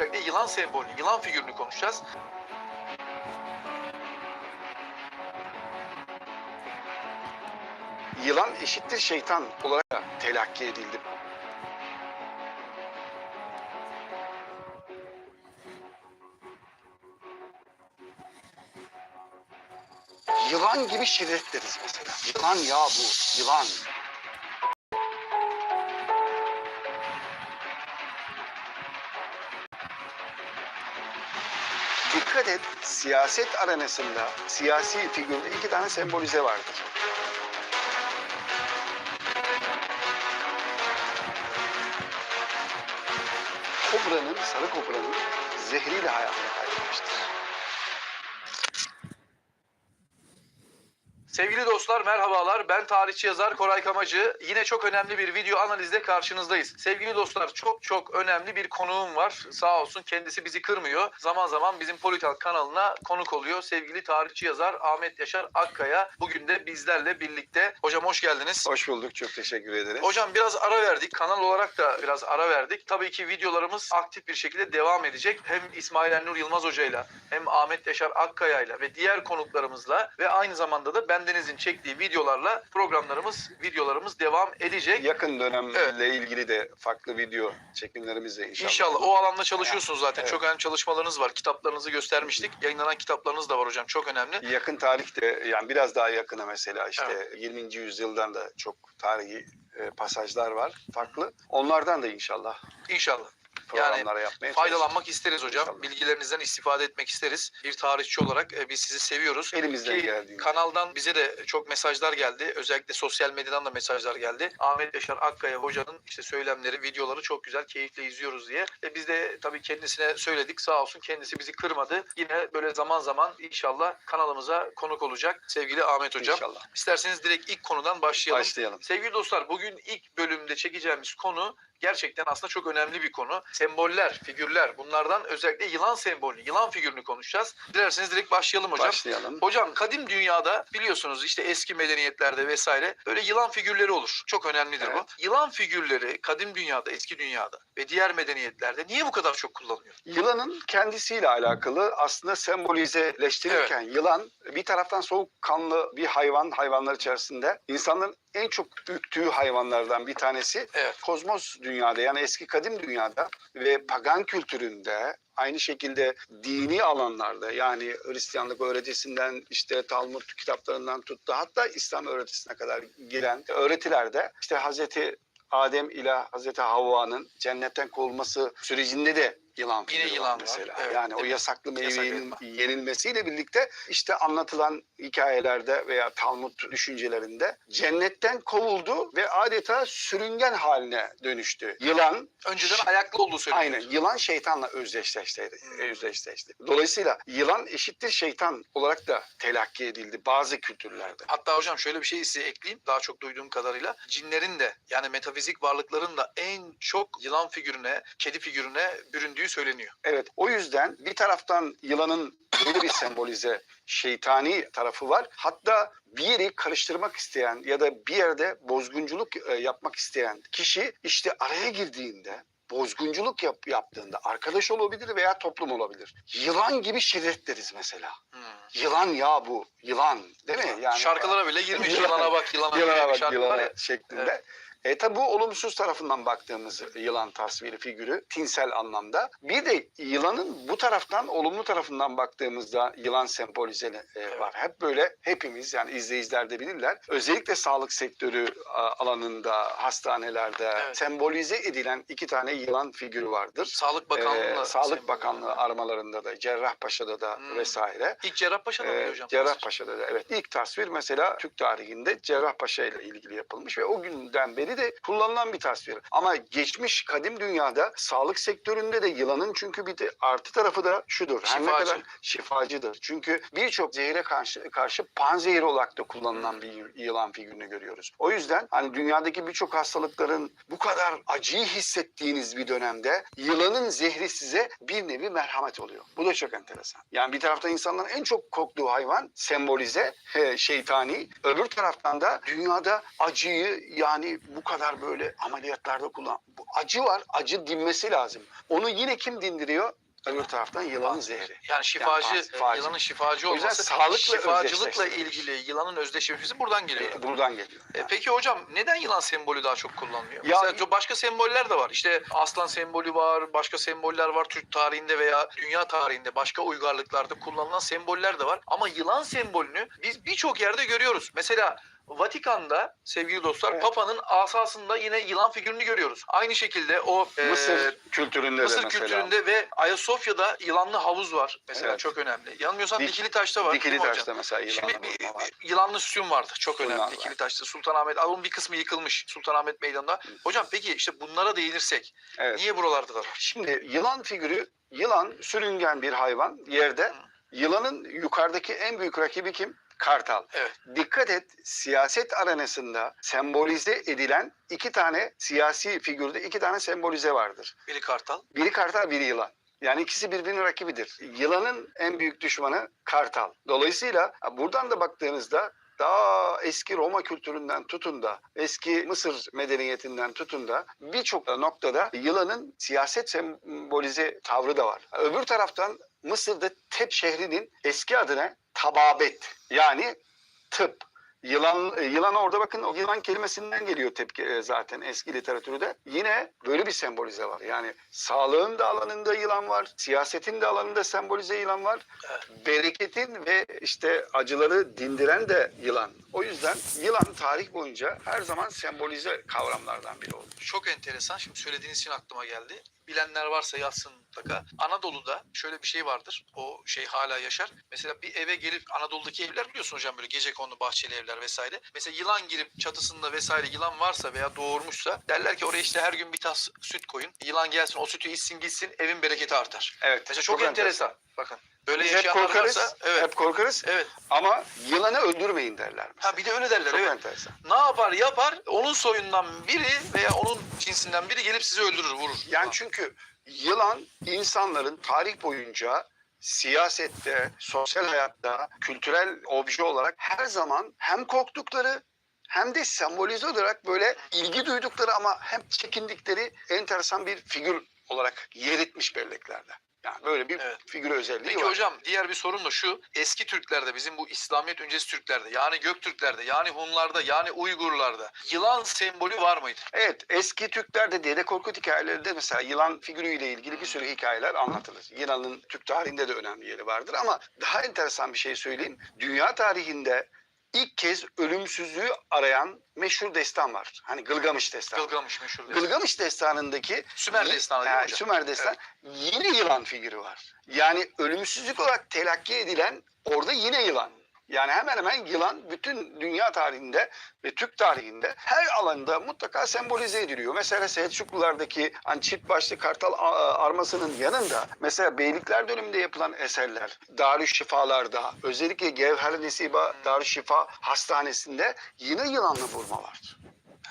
Özellikle yılan sembolü, yılan figürünü konuşacağız. Yılan eşittir şeytan olarak telakki edildi. Yılan gibi şiddet deriz mesela. Yılan ya bu, yılan. Dikkat et, siyaset arenasında siyasi figürde iki tane sembolize vardır. Kobra'nın, sarı kobranın zehriyle hayatını kaybetmiştir. Sevgili dostlar merhabalar. Ben tarihçi yazar Koray Kamacı. Yine çok önemli bir video analizde karşınızdayız. Sevgili dostlar çok çok önemli bir konuğum var. Sağ olsun kendisi bizi kırmıyor. Zaman zaman bizim Polital kanalına konuk oluyor. Sevgili tarihçi yazar Ahmet Yaşar Akkaya. Bugün de bizlerle birlikte. Hocam hoş geldiniz. Hoş bulduk, çok teşekkür ederiz. Hocam biraz ara verdik. Kanal olarak da biraz ara verdik. Tabii ki videolarımız aktif bir şekilde devam edecek. Hem İsmail Ennur Yılmaz Hoca'yla hem Ahmet Yaşar Akkaya'yla ve diğer konuklarımızla ve aynı zamanda da bendenizin çektiği videolarla programlarımız, videolarımız devam edecek. Yakın dönemle ilgili de farklı video çekimlerimiz de inşallah. İnşallah o alanda çalışıyorsunuz zaten. Evet. Çok önemli çalışmalarınız var. Kitaplarınızı göstermiştik. Yayınlanan kitaplarınız da var hocam. Çok önemli. Yakın tarihte yani biraz daha yakına mesela işte 20. yüzyıldan da çok tarihi e, pasajlar var farklı. Onlardan da inşallah İnşallah. Programlara yapmaya Faydalanmak isteriz hocam. İnşallah. Bilgilerinizden istifade etmek isteriz. Bir tarihçi olarak e, biz sizi seviyoruz. Elimizden Ki geldiğince. kanaldan bize de çok mesajlar geldi. Özellikle sosyal medyadan da mesajlar geldi. Ahmet Yaşar Akkaya hocanın işte söylemleri, videoları çok güzel, keyifle izliyoruz diye. E biz de tabii kendisine söyledik. Sağ olsun kendisi bizi kırmadı. Yine böyle zaman zaman inşallah kanalımıza konuk olacak sevgili Ahmet hocam. İnşallah. İsterseniz direkt ilk konudan başlayalım. Başlayalım. Sevgili dostlar bugün ilk bölümde çekeceğimiz konu gerçekten aslında çok önemli bir konu. Semboller, figürler bunlardan özellikle yılan sembolü, yılan figürünü konuşacağız. Dilerseniz direkt başlayalım hocam. Başlayalım. Hocam kadim dünyada biliyorsunuz işte eski medeniyetlerde vesaire böyle yılan figürleri olur. Çok önemlidir Evet. bu. Yılan figürleri kadim dünyada, eski dünyada ve diğer medeniyetlerde niye bu kadar çok kullanılıyor? Yılanın kendisiyle alakalı aslında sembolizeleştirirken yılan bir taraftan soğukkanlı bir hayvan hayvanlar içerisinde insanların en çok ürktüğü hayvanlardan bir tanesi. Evet. Kozmos dünyada yani eski kadim dünyada ve pagan kültüründe aynı şekilde dini alanlarda yani Hristiyanlık öğretisinden işte Talmud kitaplarından tuttu hatta İslam öğretisine kadar gelen öğretilerde işte Hazreti Adem ile Hazreti Havva'nın cennetten kovulması sürecinde de yılan Yine figürü yılan var var, mesela. evet, yani o evet. yasaklı Yasak meyvenin elma. yenilmesiyle birlikte işte anlatılan hikayelerde veya Talmud düşüncelerinde cennetten kovuldu ve adeta sürüngen haline dönüştü. Yılan Önceden ayaklı olduğu söyleniyor. Aynen yılan şeytanla özdeşleşti. özdeşleşti. Dolayısıyla yılan eşittir şeytan olarak da telakki edildi bazı kültürlerde. Hatta hocam şöyle bir şey size ekleyeyim. Daha çok duyduğum kadarıyla cinlerin de yani metafizik varlıkların da en çok yılan figürüne, kedi figürüne büründüğü söyleniyor. Evet o yüzden bir taraftan yılanın böyle bir sembolize şeytani tarafı var. Hatta bir yeri karıştırmak isteyen ya da bir yerde bozgunculuk e, yapmak isteyen kişi işte araya girdiğinde bozgunculuk yap, yaptığında arkadaş olabilir veya toplum olabilir. Yılan gibi şiddet deriz mesela. Hmm. Yılan ya bu. Yılan değil mi? Yani Şarkılara bile girmiş. Yılan- Yılana bak, yılana, yılana bak. yılana şeklinde. E tabi bu olumsuz tarafından baktığımız yılan tasviri figürü tinsel anlamda. Bir de yılanın bu taraftan olumlu tarafından baktığımızda yılan sembolizeli e, var. Hep böyle hepimiz yani izleyiciler de bilirler. Özellikle sağlık sektörü alanında, hastanelerde Evet. sembolize edilen iki tane yılan figürü vardır. Sağlık Bakanlığı'nda. Ee, Sağlık Bakanlığı armalarında da, Cerrahpaşa'da da Hmm. vesaire. İlk Cerrahpaşa'da Ee, hocam? Cerrahpaşa'da da evet. İlk tasvir mesela Türk tarihinde Cerrahpaşa ile ilgili yapılmış ve o günden beri de kullanılan bir tasvir. Ama geçmiş kadim dünyada sağlık sektöründe de yılanın çünkü bir de artı tarafı da şudur. Her ne kadar şifacıdır. Çünkü birçok zehire karşı, karşı panzehir olarak da kullanılan bir yılan figürünü görüyoruz. O yüzden hani dünyadaki birçok hastalıkların bu kadar acıyı hissettiğiniz bir dönemde yılanın zehri size bir nevi merhamet oluyor. Bu da çok enteresan. Yani bir taraftan insanların en çok korktuğu hayvan sembolize, şeytani. Öbür taraftan da dünyada acıyı yani bu kadar böyle ameliyatlarda kullan. Bu acı var. Acı dinmesi lazım. Onu yine kim dindiriyor? Öbür taraftan yılanın zehri. Yani şifacı, Yani şifacı. yılanın şifacı O yüzden olması, sağlıkla şifacılıkla ilgili yılanın özdeşleşmesi buradan geliyor. E, Buradan geliyor. E, peki hocam neden yılan sembolü daha çok kullanılıyor? Ya- Mesela başka semboller de var. İşte aslan sembolü var, başka semboller var Türk tarihinde veya dünya tarihinde başka uygarlıklarda kullanılan semboller de var. Ama yılan sembolünü biz birçok yerde görüyoruz. Mesela Vatikan'da sevgili dostlar Evet. Papa'nın asasında yine yılan figürünü görüyoruz. Aynı şekilde o e, Mısır kültüründe de Mısır mesela. kültüründe ve Ayasofya'da yılanlı havuz var. Mesela Evet. çok önemli. Yanılmıyorsam Dik- Dikili Taş'ta var. Dikili mi hocam? taşta mesela yılan Şimdi bir, var. yılanlı sütun vardı. Çok Sütunlar önemli. var. Dikili Taş'ta Sultanahmet. Onun bir kısmı yıkılmış Sultanahmet Meydanı'nda. Hocam peki işte bunlara değinirsek Evet. niye buralarda da var? Şimdi yılan figürü, yılan sürüngen bir hayvan yerde. Yılanın yukarıdaki en büyük rakibi kim? Kartal. Evet. Dikkat et siyaset arenasında sembolize edilen iki tane siyasi figürde iki tane sembolize vardır. Biri Kartal. Biri kartal biri yılan. Yani ikisi birbirinin rakibidir. Yılanın en büyük düşmanı kartal. Dolayısıyla buradan da baktığınızda daha eski Roma kültüründen tutun da eski Mısır medeniyetinden tutun da birçok noktada yılanın siyaset sembolize tavrı da var. Öbür taraftan Mısır'da Tep şehrinin eski adına Tababet yani tıp. Yılan, e, yılan orada bakın o yılan kelimesinden geliyor tepki e, zaten eski literatürde. Yine böyle bir sembolize var. Yani sağlığın da alanında yılan var, siyasetin de alanında sembolize yılan var. Bereketin ve işte acıları dindiren de yılan. O yüzden yılan tarih boyunca her zaman sembolize kavramlardan biri oldu. Çok enteresan. Şimdi söylediğiniz için aklıma geldi. Bilenler varsa yazsın mutlaka. Anadolu'da şöyle bir şey vardır. O şey hala yaşar. Mesela bir eve gelip Anadolu'daki evler biliyorsun hocam böyle gece konulu bahçeli evler vesaire. Mesela yılan girip çatısında vesaire yılan varsa veya doğurmuşsa derler ki oraya işte her gün bir tas süt koyun. Yılan gelsin o sütü içsin gitsin evin bereketi artar. Evet. Mesela çok, enteresan. Bakın. Böyle Biz hep yaşayanlar korkarız. varsa evet. Hep korkarız. Evet. Ama yılanı öldürmeyin derler. mesela. Ha bir de öyle derler Çok evet. enteresan. Ne yapar yapar onun soyundan biri veya onun cinsinden biri gelip sizi öldürür vurur. Yani çünkü yılan insanların tarih boyunca siyasette, sosyal hayatta, kültürel obje olarak her zaman hem korktukları hem de sembolize olarak böyle ilgi duydukları ama hem çekindikleri enteresan bir figür olarak yer etmiş belleklerde. Yani böyle bir Evet. figür özelliği Peki var. hocam diğer bir sorun da şu. Eski Türklerde bizim bu İslamiyet öncesi Türklerde yani Göktürklerde yani Hunlarda yani Uygurlarda yılan sembolü var mıydı? Evet eski Türklerde Dede Korkut hikayelerinde mesela yılan figürüyle ilgili bir sürü hikayeler anlatılır. Yılanın Türk tarihinde de önemli yeri vardır ama daha enteresan bir şey söyleyeyim. Dünya tarihinde ilk kez ölümsüzlüğü arayan meşhur destan var. Hani Gılgamış destanı. Gılgamış meşhur. Gılgamış destanındaki Sümer destanı değil mi hocam? Sümer destan yine yılan figürü var. Yani ölümsüzlük olarak telakki edilen orada yine yılan. Yani hemen hemen yılan bütün dünya tarihinde ve Türk tarihinde her alanda mutlaka sembolize ediliyor. Mesela Selçuklulardaki hani çift başlı kartal armasının yanında mesela Beylikler döneminde yapılan eserler, Darüşşifalarda özellikle Gevher Nesiba Darüşşifa Hastanesi'nde yine yılanla vurma var.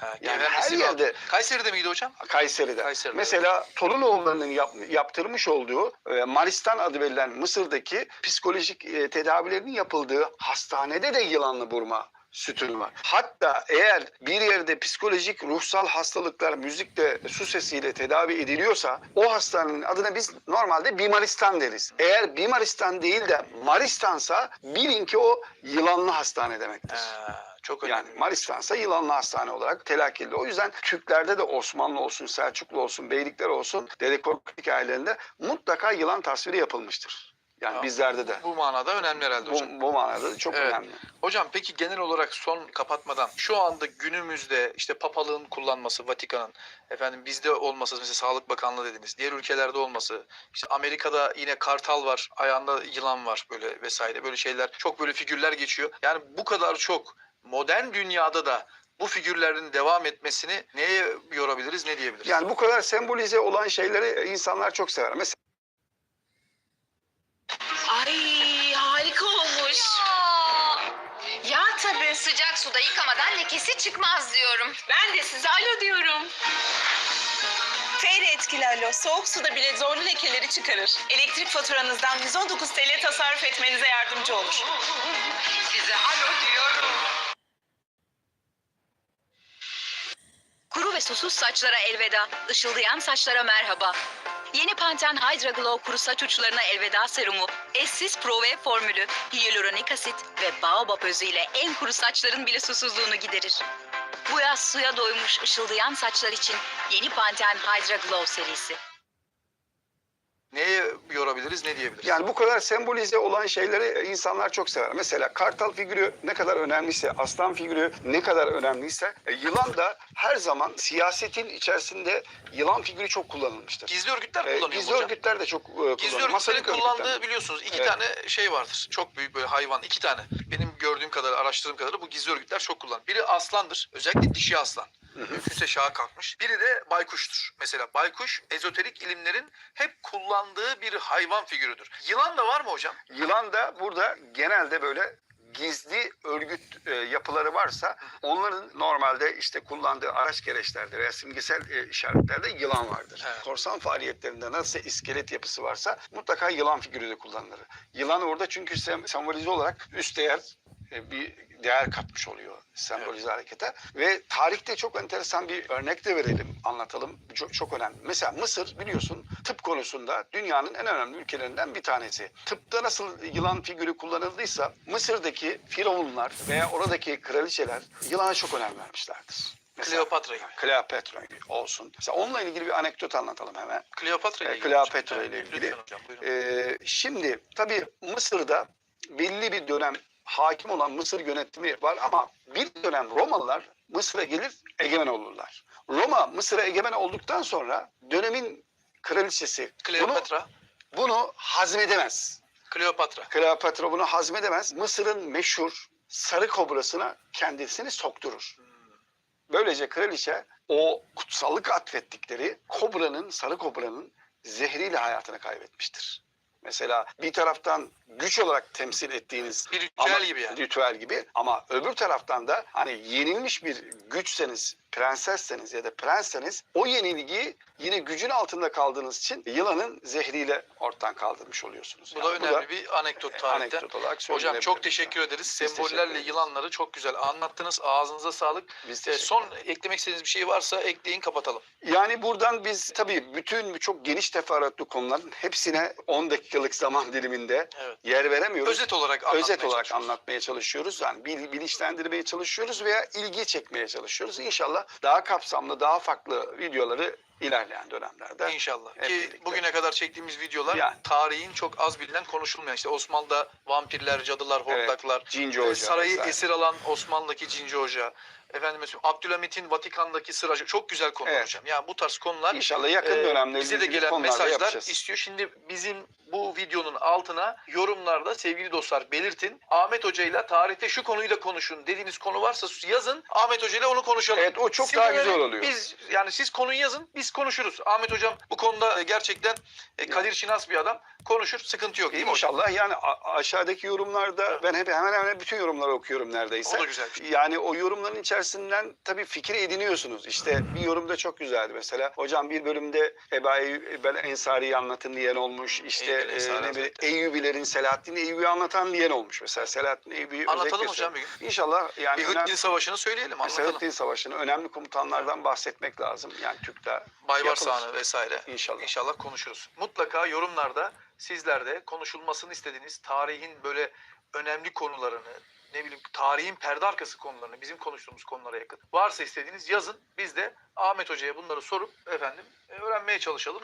Ha, Yani her yerde-. Kayseri'de miydi hocam? Kayseri'de. Kayseri'de, Mesela Torunoğulları'nın yap- yaptırmış olduğu e, Maristan adı verilen Mısır'daki psikolojik e, tedavilerinin yapıldığı hastanede de yılanlı burma sütun var. Hatta eğer bir yerde psikolojik ruhsal hastalıklar müzikle su sesiyle tedavi ediliyorsa o hastanenin adına biz normalde Bimaristan deriz. Eğer Bimaristan değil de Maristansa bilin ki o yılanlı hastane demektir. Ha, çok önemli. Yani Maristansa yılanlı hastane olarak telakki edildi. O yüzden Türklerde de Osmanlı olsun, Selçuklu olsun, Beylikler olsun Dede Korkut hikayelerinde mutlaka yılan tasviri yapılmıştır. Yani Tamam. bizlerde de. Bu manada önemli herhalde hocam. Bu, bu manada da çok Evet. önemli. Hocam peki genel olarak son kapatmadan şu anda günümüzde işte papalığın kullanması Vatikan'ın efendim bizde olması mesela Sağlık Bakanlığı dediniz diğer ülkelerde olması işte Amerika'da yine kartal var ayağında yılan var böyle vesaire böyle şeyler çok böyle figürler geçiyor. Yani bu kadar çok modern dünyada da bu figürlerin devam etmesini neye yorabiliriz ne diyebiliriz? Yani bu kadar sembolize olan şeyleri insanlar çok sever. Mesela Ay harika olmuş. Ya tabii sıcak suda yıkamadan lekesi çıkmaz diyorum. Ben de size alo diyorum. Feyre etkili alo. Soğuk suda bile zorlu lekeleri çıkarır. Elektrik faturanızdan 119 TL tasarruf etmenize yardımcı olur. Size alo diyorum. Ve susuz saçlara elveda, ışıldayan saçlara merhaba. Yeni Panten Hydra Glow kuru saç uçlarına elveda serumu, eşsiz Pro V formülü, hyaluronik asit ve baobab özüyle en kuru saçların bile susuzluğunu giderir. Bu yaz suya doymuş ışıldayan saçlar için yeni Panten Hydra Glow serisi. Neye yorabiliriz, ne diyebiliriz? Yani bu kadar sembolize olan şeyleri insanlar çok sever. Mesela kartal figürü ne kadar önemliyse, aslan figürü ne kadar önemliyse, e, yılan da her zaman siyasetin içerisinde yılan figürü çok kullanılmıştır. Gizli örgütler E, kullanıyor Gizli hocam. örgütler de çok e, kullanılır. Gizli örgütlerin kullandığı örgütler. biliyorsunuz iki Evet. tane şey vardır. Çok büyük böyle hayvan. iki tane. Benim gördüğüm kadar, araştırdığım kadarıyla bu gizli örgütler çok kullanılır. Biri aslandır. Özellikle dişi aslan. Mümkünse şaha kalkmış. Biri de baykuştur. Mesela baykuş ezoterik ilimlerin hep kullandığı bir hayvan figürüdür. Yılan da var mı hocam? Yılan da burada genelde böyle gizli örgüt e, yapıları varsa onların normalde işte kullandığı araç gereçlerde veya simgesel e, işaretlerde yılan vardır. Evet. Korsan faaliyetlerinde nasıl iskelet yapısı varsa mutlaka yılan figürü de kullanılır. Yılan orada çünkü sem- sembolize olarak üst değer e, bir değer katmış oluyor sembolize harekete. Ve tarihte çok enteresan bir örnek de verelim, anlatalım. Çok, çok önemli. Mesela Mısır biliyorsun tıp konusunda dünyanın en önemli ülkelerinden bir tanesi. Tıpta nasıl yılan figürü kullanıldıysa Mısır'daki firavunlar veya oradaki kraliçeler yılana çok önem vermişlerdir. Mesela Kleopatra gibi. Kleopatra olsun. Mesela onunla ilgili bir anekdot anlatalım hemen. Kleopatra ile ilgili. Kleopatra hocam. ile ilgili. Hocam. Ee, şimdi tabii Mısır'da belli bir dönem hakim olan Mısır yönetimi var ama bir dönem Romalılar Mısır'a gelir egemen olurlar. Roma Mısır'a egemen olduktan sonra dönemin kraliçesi bunu, Kleopatra. bunu hazmedemez. Kleopatra. Kleopatra bunu hazmedemez. Mısır'ın meşhur sarı kobrasına kendisini sokturur. Böylece kraliçe o kutsallık atfettikleri kobranın, sarı kobranın zehriyle hayatını kaybetmiştir. Mesela bir taraftan güç olarak temsil ettiğiniz Bir ritüel ama- gibi yani. ritüel gibi ama öbür taraftan da hani yenilmiş bir güçseniz, prensesseniz ya da prensseniz o yenilgiyi yine gücün altında kaldığınız için yılanın zehriyle ortadan kaldırmış oluyorsunuz. Bu da Yani önemli bir anekdot e, tarihten. anekdot olarak Hocam çok teşekkür ederiz. Biz Sembollerle teşekkür ederiz. yılanları çok güzel anlattınız. Ağzınıza sağlık. Biz teşekkür son eklemek istediğiniz bir şey varsa ekleyin kapatalım. Yani buradan biz tabii bütün çok geniş teferruatlı konuların hepsine 10 dakikalık zaman diliminde Evet. yer veremiyoruz. Özet olarak anlatmaya Özet olarak anlatmaya çalışıyoruz. Yani bil- bilinçlendirmeye çalışıyoruz veya ilgi çekmeye çalışıyoruz. İnşallah daha kapsamlı, daha farklı videoları ilerleyen dönemlerde. İnşallah. Ki birlikte. bugüne kadar çektiğimiz videolar Yani. tarihin çok az bilinen konuşulmayan. İşte Osmanlı'da vampirler, cadılar, Evet, hortlaklar, Cinci e, Hoca sarayı vesaire. esir alan Osmanlı'daki Cinci Hoca, efendim mesela Abdülhamit'in Vatikan'daki sıracı çok güzel konular Evet. hocam. Yani bu tarz konular İnşallah yakın dönemde bize de gelen mesajlar yapacağız. istiyor. Şimdi bizim bu videonun altına yorumlarda sevgili dostlar belirtin. Ahmet Hoca ile tarihte şu konuyu da konuşun dediğiniz konu varsa yazın. Ahmet Hoca ile onu konuşalım. Evet, o çok daha Sizlere güzel oluyor. Biz yani siz konuyu yazın biz konuşuruz. Ahmet Hocam bu konuda e, gerçekten e, Kadir Şinas bir adam. Konuşur sıkıntı yok değil mi hocam? İnşallah yani a- aşağıdaki yorumlarda ben hep hemen hemen bütün yorumları okuyorum neredeyse. O da güzel şey. Yani o yorumların içerisinden tabii fikir ediniyorsunuz. İşte bir yorumda çok güzeldi mesela. Hocam bir bölümde Eba el Ensari'yi anlatın diyen olmuş. İşte el e, ne bileyim. Eyyubilerin Selahaddin Eyyubi anlatan diyen olmuş. Mesela Selahaddin Eyyubi'yi Anlatalım hocam bir söylüyor. İnşallah yani Bir önemli, Savaşı'nı söyleyelim anlatalım. Selahaddin Savaşı'nı önemli komutanlardan bahsetmek lazım. Yani Türk'te Baybars. Hanı vesaire. İnşallah. İnşallah konuşuruz. Mutlaka yorumlarda sizler de konuşulmasını istediğiniz tarihin böyle önemli konularını, ne bileyim tarihin perde arkası konularını, bizim konuştuğumuz konulara yakın. Varsa istediğiniz yazın. Biz de Ahmet Hoca'ya bunları sorup efendim e, öğrenmeye çalışalım.